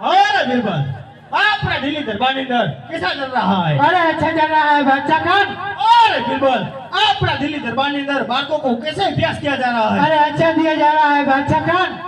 हमारा दिलबर अपना दिल्ली दरबानी दर कैसा चल रहा है अरे अच्छा चल रहा है बच्चा खान अरे दिलबर अपना दिल्ली दरबानी दर बालकों को कैसे अभ्यास किया जा रहा है अरे अच्छा दिया जा रहा है बच्चा खान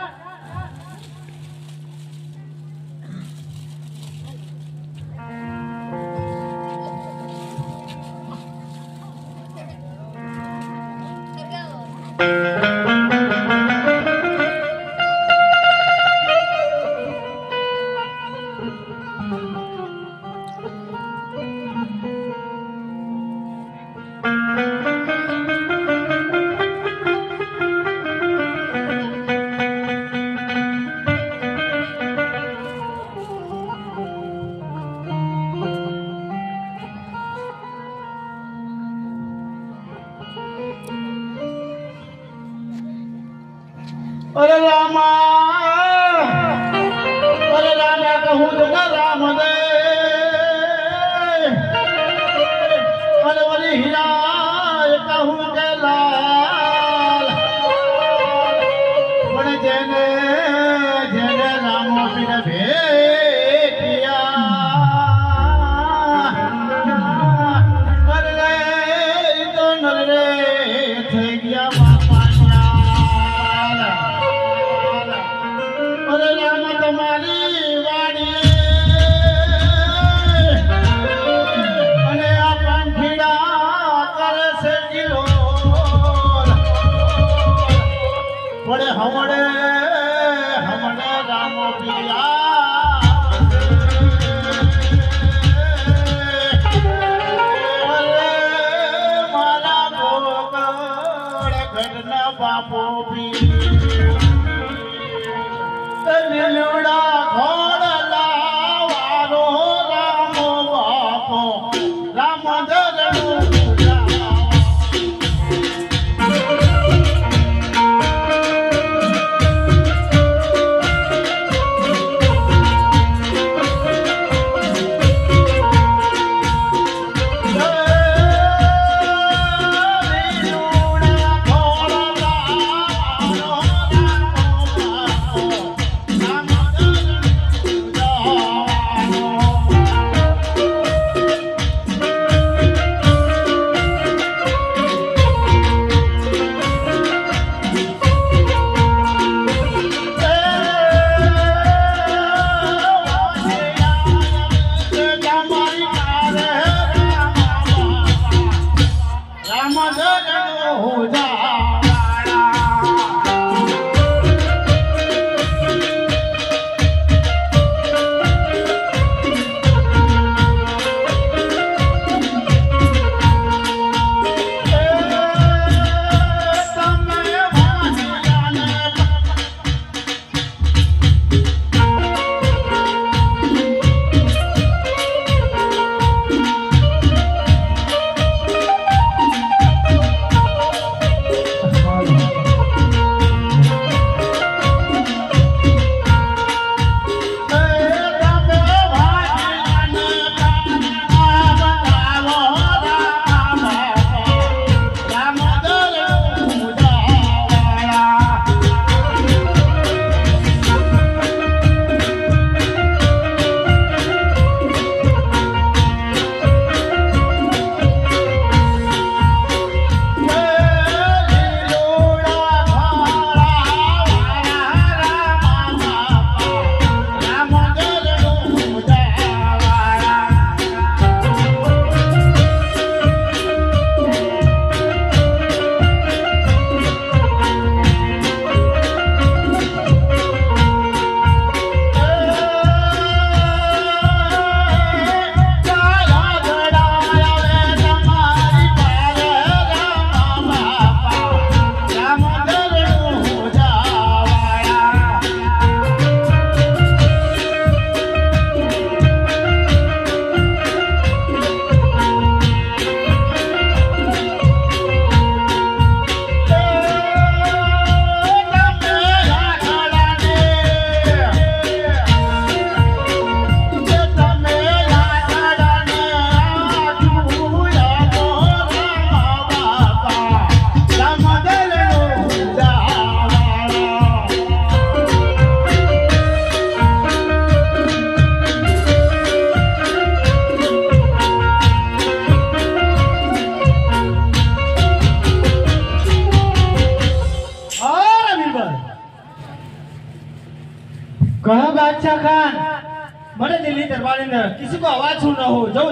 போட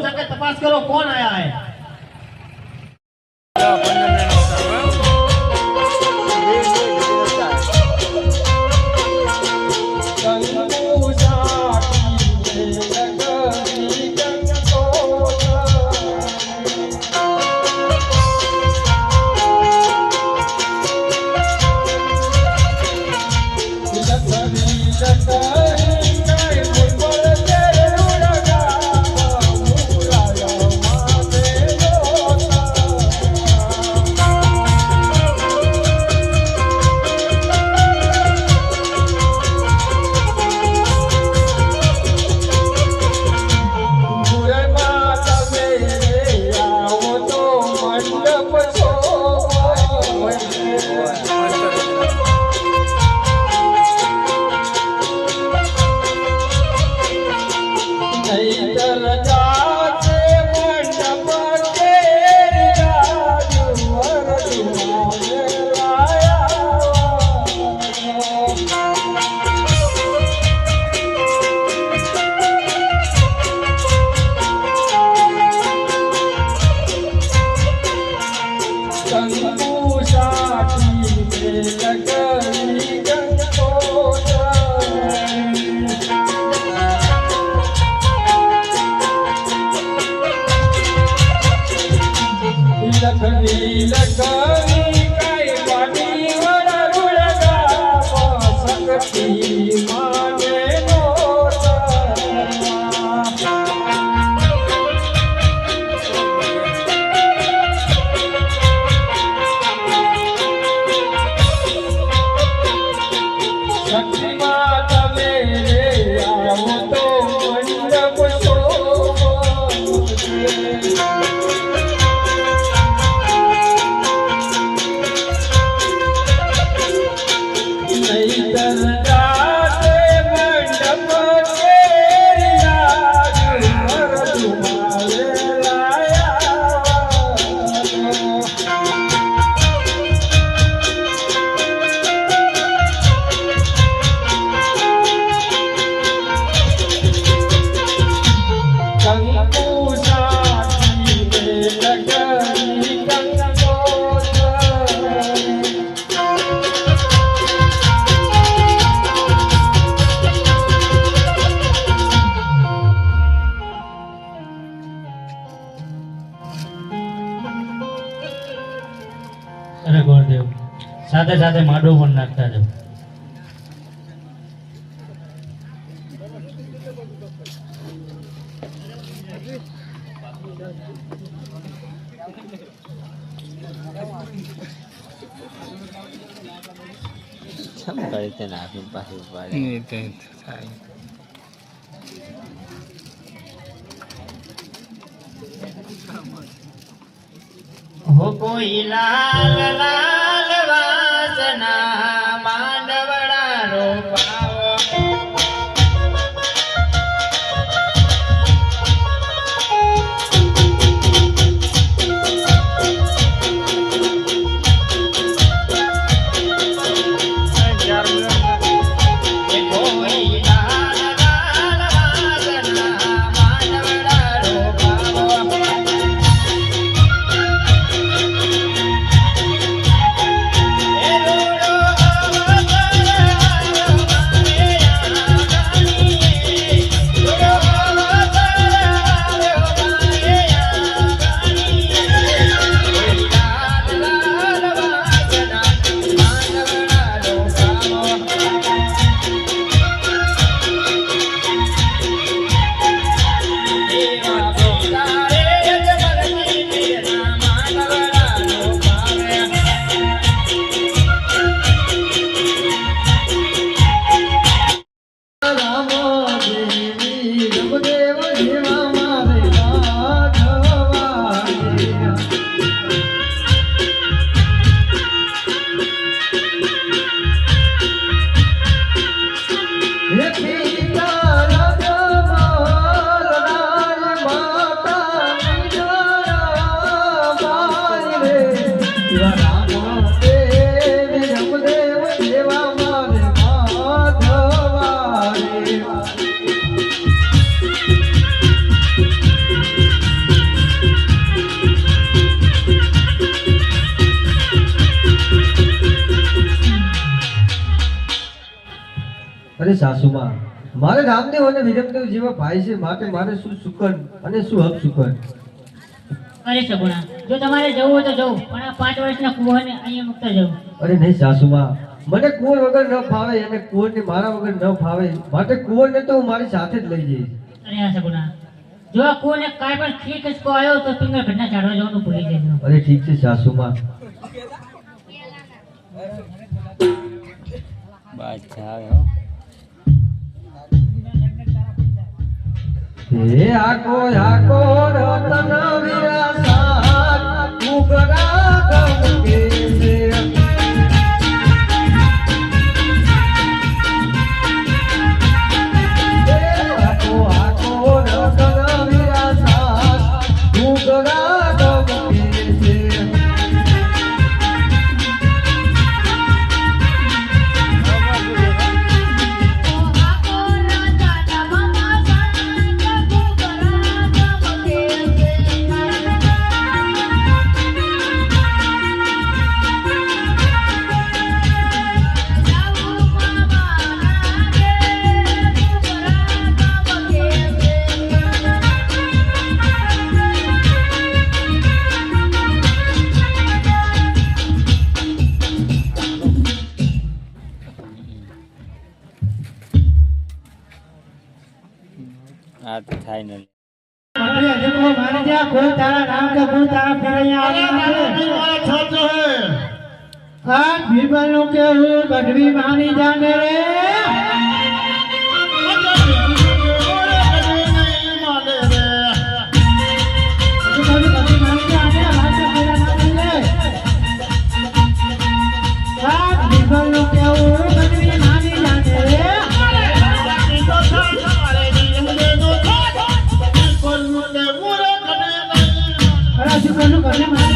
जाकर तपास करो कौन आया है સાથે સાથે માડો પણ નાખતા જાઓ हो कोई लाल लाल અરે સાસુમાં મારે રામદેવ અને વિરમદેવ જેવા ભાઈ છે માટે મારે શું સુકન અને શું હક સુકન? અરે સગુણા જો તમારે જવું હોય તો જવું પણ આ પાંચ વર્ષના કુવાને અહીંયા મૂકતા જવું અરે નહીં સાસુમાં મને કુંવર વગર ન ફાવે અને કુંવરને મારા વગર ન ફાવે માટે કુંવરને તો હું મારી સાથે જ લઈ જઈશ. અરે આ સગુણા જો આ કુવાને કાંઈ પણ ઠીક જ કો આવ્યો તો ફિંગર ઘટના ચાડવા જવાનું ભૂલી જજો અરે ઠીક છે સાસુમાં. બાદશાહ આવે હો. હે આકો આકો રતન વિરાસા ઉગરા ગમ કે આ ને કોઈ તારા નામ કે કોઈ તારા ફેરૈયા આવી મારા છોચો હે હા ભીમનું કેવું ગઢવી માની જાને રે? con.